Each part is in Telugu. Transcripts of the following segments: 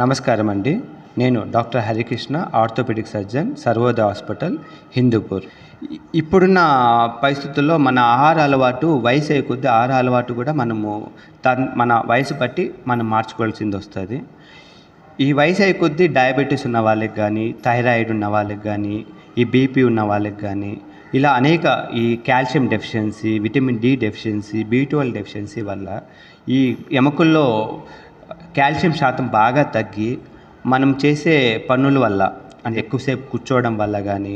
నమస్కారం అండి. నేను doctor Harikrishna orthopaedic surgeon Sarvodaya hospital Hindupur. ఇప్పుడున్న పరిస్థితుల్లో మన ఆహార అలవాటు వయసు అయ్యే కొద్ది ఆహార అలవాటు కూడా మనము తన్ మన వయసు బట్టి మనం మార్చుకోవాల్సింది వస్తుంది. ఈ వయసు అయ్యే కొద్ది డయాబెటీస్ ఉన్న వాళ్ళకి కానీ థైరాయిడ్ ఉన్న వాళ్ళకి కానీ ఈ బీపీ ఉన్న వాళ్ళకి కానీ ఇలా అనేక ఈ calcium deficiency vitamin D deficiency B twelve deficiency వల్ల ఈ ఎముకల్లో కాల్షియం శాతం బాగా తగ్గి మనం చేసే పనుల వల్ల అంటే ఎక్కువసేపు కూర్చోవడం వల్ల కానీ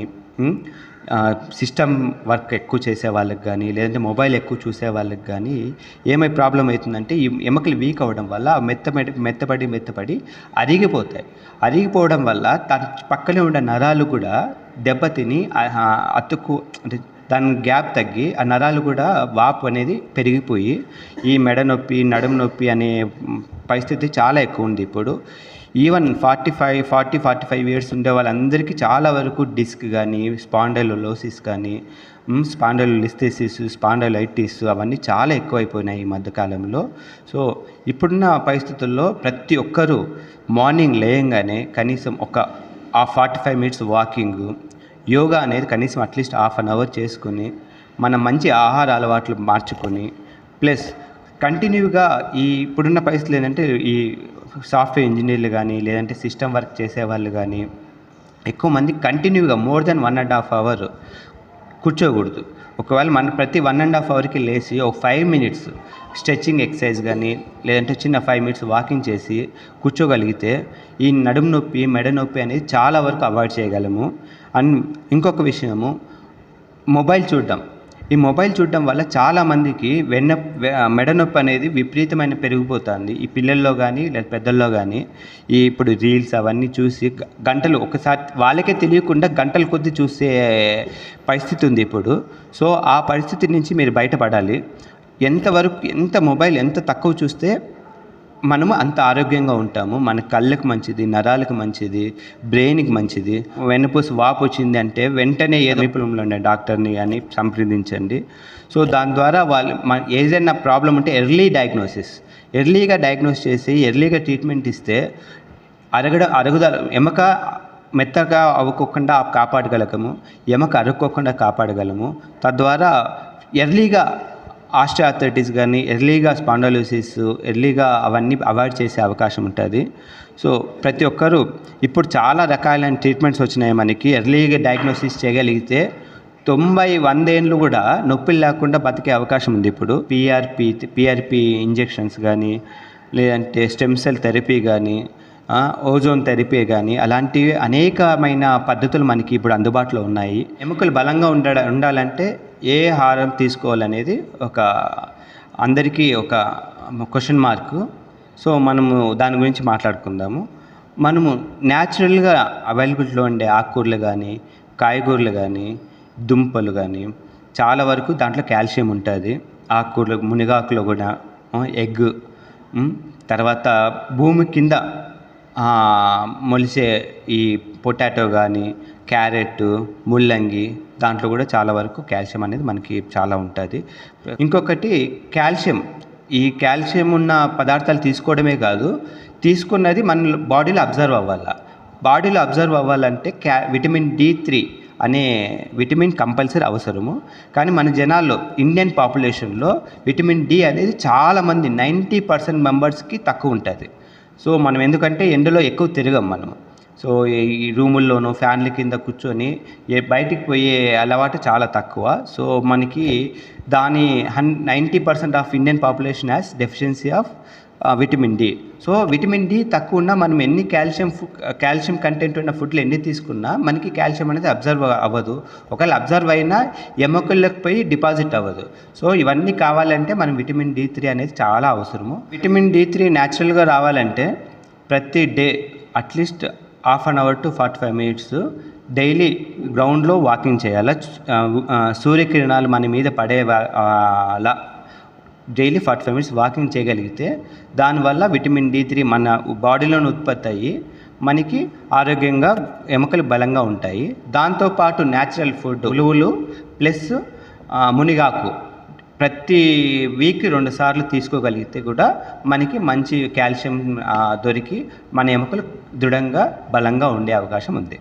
సిస్టమ్ వర్క్ ఎక్కువ చేసే వాళ్ళకి కానీ లేదంటే మొబైల్ ఎక్కువ చూసే వాళ్ళకి కానీ ఏమై ప్రాబ్లం అవుతుందంటే ఈ ఎముకలు వీక్ అవ్వడం వల్ల ఆ మెత్తబడి మెత్తబడి మెత్తబడి అరిగిపోతాయి. అరిగిపోవడం వల్ల తన పక్కనే ఉండే నరాలు కూడా దెబ్బతిని అతుక్కు అంటే దాని గ్యాప్ తగ్గి ఆ నరాలు కూడా వాపు అనేది పెరిగిపోయి ఈ మెడ నొప్పి నడుము నొప్పి అనే పరిస్థితి చాలా ఎక్కువ ఉంది ఇప్పుడు. Even forty five forty forty five years ఉండే వాళ్ళందరికీ చాలా వరకు డిస్క్ కానీ స్పాండైలోసిస్ కానీ స్పాండైలిస్థెసిస్ స్పాండైలైటిస్ అవన్నీ చాలా ఎక్కువైపోయినాయి ఈ మధ్యకాలంలో సో ఇప్పుడున్న పరిస్థితుల్లో ప్రతి ఒక్కరూ మార్నింగ్ లేయంగానే కనీసం ఒక ఆ forty five minutes walking yoga అనేది కనీసం అట్లీస్ట్ హాఫ్ అన్ అవర్ చేసుకుని మనం మంచి ఆహార అలవాట్లు మార్చుకొని ప్లస్ కంటిన్యూగా ఈ ఇప్పుడున్న పరిస్థితులు ఏంటంటే ఈ సాఫ్ట్వేర్ ఇంజనీర్లు కానీ లేదంటే సిస్టమ్ వర్క్ చేసే వాళ్ళు కానీ ఎక్కువ మంది కంటిన్యూగా more than one and half hour కూర్చోకూడదు. ఒకవేళ మన ప్రతి వన్ అండ్ హాఫ్ అవర్కి లేచి ఒక ఫైవ్ మినిట్స్ స్ట్రెచ్చింగ్ ఎక్సర్సైజ్ కానీ లేదంటే చిన్న ఫైవ్ మినిట్స్ వాకింగ్ చేసి కూర్చోగలిగితే ఈ నడుము నొప్పి మెడ నొప్పి అనేది చాలా వరకు అవాయిడ్ చేయగలము. అండ్ ఇంకొక విషయము మొబైల్ చూడడం. ఈ మొబైల్ చూడడం వల్ల చాలామందికి వెన్న వె- మెడ నొప్పి అనేది విపరీతమైన పెరిగిపోతుంది. ఈ పిల్లల్లో కానీ లేదా పెద్దల్లో కానీ ఈ ఇప్పుడు రీల్స్ అవన్నీ చూసి గంటలు ఒకసారి వాళ్ళకే తెలియకుండా గంటల కొద్ది చూసే పరిస్థితి ఉంది ఇప్పుడు. సో ఆ పరిస్థితి నుంచి మీరు బయటపడాలి. ఎంతవరకు ఎంత మొబైల్ ఎంత తక్కువ చూస్తే మనము అంత ఆరోగ్యంగా ఉంటాము. మన కళ్ళకు మంచిది నరాలకు మంచిది బ్రెయిన్కి మంచిది. వెన్నుపూస వాపు వచ్చింది అంటే వెంటనే ఏ సమీపంలో ఉండే డాక్టర్ని కానీ సంప్రదించండి. సో దాని ద్వారా వాళ్ళు మన ఏదైనా ప్రాబ్లం ఉంటే ఎర్లీ డయాగ్నోసిస్. ఎర్లీగా డయాగ్నోస్ చేసి ఎర్లీగా ట్రీట్మెంట్ ఇస్తే అరగడ అరుగుదల ఎముక మెత్తగా అవ్వకోకుండా కాపాడగలగము. ఎమక అరుక్కోకుండా కాపాడగలము. తద్వారా ఎర్లీగా ఆస్ట్రాథరైటిస్ కానీ ఎర్లీగా స్పాండలోసిస్ ఎర్లీగా అవన్నీ అవాయిడ్ చేసే అవకాశం ఉంటుంది. సో ప్రతి ఒక్కరూ ఇప్పుడు చాలా రకాలైన ట్రీట్మెంట్స్ వచ్చినాయి మనకి. ఎర్లీగా డయాగ్నోసిస్ చేయగలిగితే తొంభై వందేళ్ళు కూడా నొప్పులు లేకుండా బతికే అవకాశం ఉంది ఇప్పుడు. పిఆర్పి పిఆర్పి ఇంజెక్షన్స్ కానీ లేదంటే స్టెమ్ సెల్ థెరపీ కానీ ఓజోన్ థెరపీ కానీ అలాంటివి అనేకమైన పద్ధతులు మనకి ఇప్పుడు అందుబాటులో ఉన్నాయి. ఎముకలు బలంగా ఉండ ఉండాలంటే ఏ ఆహారం తీసుకోవాలనేది ఒక అందరికీ ఒక క్వశ్చన్ మార్కు సో మనము దాని గురించి మాట్లాడుకుందాము. మనము న్యాచురల్గా అవైలబిలిటీలో ఉండే ఆకుకూరలు కానీ కాయగూరలు కానీ దుంపలు కానీ చాలా వరకు దాంట్లో కాల్షియం ఉంటుంది. ఆకుకూరలు మునిగాకులో కూడా ఎగ్ తర్వాత భూమి కింద మొలిసే ఈ పొటాటో కానీ క్యారెట్ ముల్లంగి దాంట్లో కూడా చాలా వరకు కాల్షియం అనేది మనకి చాలా ఉంటుంది. ఇంకొకటి కాల్షియం. ఈ కాల్షియం ఉన్న పదార్థాలు తీసుకోవడమే కాదు తీసుకున్నది మన బాడీలో అబ్జర్వ్ అవ్వాలి? బాడీలో అబ్జర్వ్ అవ్వాలంటే క్యా విటమిన్ డి త్రీ అనే విటమిన్ కంపల్సరీ అవసరము. కానీ మన జనాల్లో ఇండియన్ పాపులేషన్లో విటమిన్ డి అనేది చాలామంది నైంటీ పర్సెంట్ మెంబర్స్కి తక్కువ ఉంటుంది. సో మనం ఎందుకంటే ఎండలో ఎక్కువ తిరగం మనం సో ఈ రూముల్లోనూ ఫ్యాన్ల కింద కూర్చొని ఏ బయటికి పోయే అలవాటు చాలా తక్కువ. సో మనకి దాని హన్ ninety percent of Indian population has deficiency of vitamin D so vitamin D తక్కువ ఉన్నా మనం ఎన్ని కాల్షియం కాల్షియం కంటెంట్ ఉన్న ఫుడ్లు ఎన్ని తీసుకున్నా మనకి కాల్షియం అనేది అబ్జర్వ్ అవ్వదు. ఒకవేళ అబ్జర్వ్ అయినా ఎముకలకు పోయి డిపాజిట్ అవ్వదు. సో ఇవన్నీ కావాలంటే మనం విటమిన్ డి త్రీ అనేది చాలా అవసరము. విటమిన్ డి త్రీ న్యాచురల్గా రావాలంటే ప్రతి day at least half an hour to forty five minutes daily గ్రౌండ్లో వాకింగ్ చేయాలి. సూర్యకిరణాలు మన మీద పడే అలా daily forty five minutes walking చేయగలిగితే దానివల్ల విటమిన్ డి త్రీ మన బాడీలోనే ఉత్పత్తి అయ్యి మనకి ఆరోగ్యంగా ఎముకలు బలంగా ఉంటాయి. దాంతోపాటు న్యాచురల్ ఫుడ్ ఉలువులు ప్లస్ మునిగాకు. ప్రతి వీక్ రెండు సార్లు తీసుకోగలిగితే కూడా మనకి మంచి కాల్షియం దొరికి మన ఎముకలు దృఢంగా బలంగా ఉండే అవకాశం ఉంది.